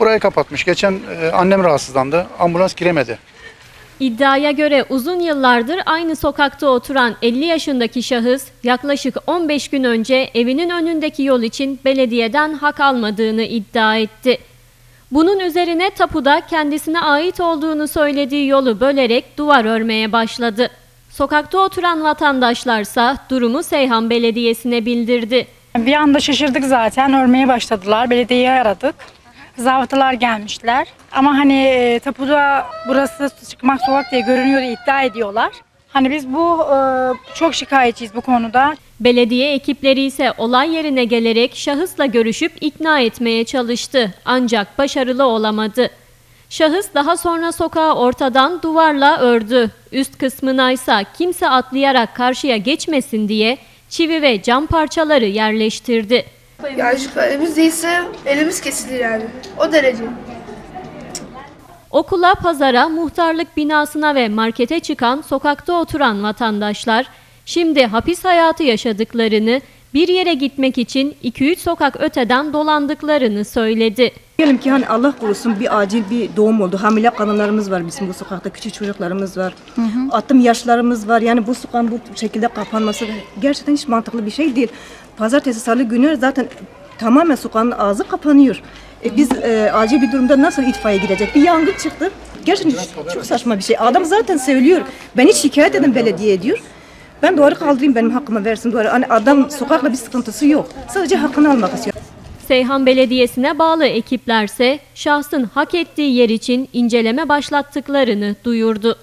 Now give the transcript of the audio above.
burayı kapatmış. Geçen e, annem rahatsızlandı. Ambulans giremedi. İddiaya göre uzun yıllardır aynı sokakta oturan 50 yaşındaki şahıs yaklaşık 15 gün önce evinin önündeki yol için belediyeden hak almadığını iddia etti. Bunun üzerine tapuda kendisine ait olduğunu söylediği yolu bölerek duvar örmeye başladı. Sokakta oturan vatandaşlarsa durumu Seyhan Belediyesi'ne bildirdi. Bir anda şaşırdık zaten. Örmeye başladılar. Belediyeyi aradık. Zabıtalar gelmişler. Ama hani e, tapuda burası çıkmak sokak diye görünüyor diye iddia ediyorlar. Hani biz bu e, çok şikayetçiyiz bu konuda. Belediye ekipleri ise olay yerine gelerek şahısla görüşüp ikna etmeye çalıştı ancak başarılı olamadı. Şahıs daha sonra sokağı ortadan duvarla ördü. Üst kısmına ise kimse atlayarak karşıya geçmesin diye çivi ve cam parçaları yerleştirdi. Elimiz değilse elimiz kesilir yani. O derece. Okula, pazara, muhtarlık binasına ve markete çıkan sokakta oturan vatandaşlar şimdi hapis hayatı yaşadıklarını, bir yere gitmek için 2-3 sokak öteden dolandıklarını söyledi. Diyelim ki hani Allah korusun bir acil bir doğum oldu. Hamile kadınlarımız var bizim bu sokakta. Küçük çocuklarımız var. Attım yaşlarımız var. Yani bu sokağın bu şekilde kapanması gerçekten hiç mantıklı bir şey değil. Pazartesi salı günü zaten tamamen sokağın ağzı kapanıyor. E biz e, acil bir durumda nasıl itfaiye gidecek? Bir yangın çıktı. Gerçekten çok saçma bir şey. Adam zaten söylüyor. Ben hiç şikayet edin belediye diyor. Ben duvarı kaldırayım benim hakkımı versin duvarı. Hani adam sokakla bir sıkıntısı yok. Sadece hakkını almak istiyor. Seyhan Belediyesi'ne bağlı ekiplerse şahsın hak ettiği yer için inceleme başlattıklarını duyurdu.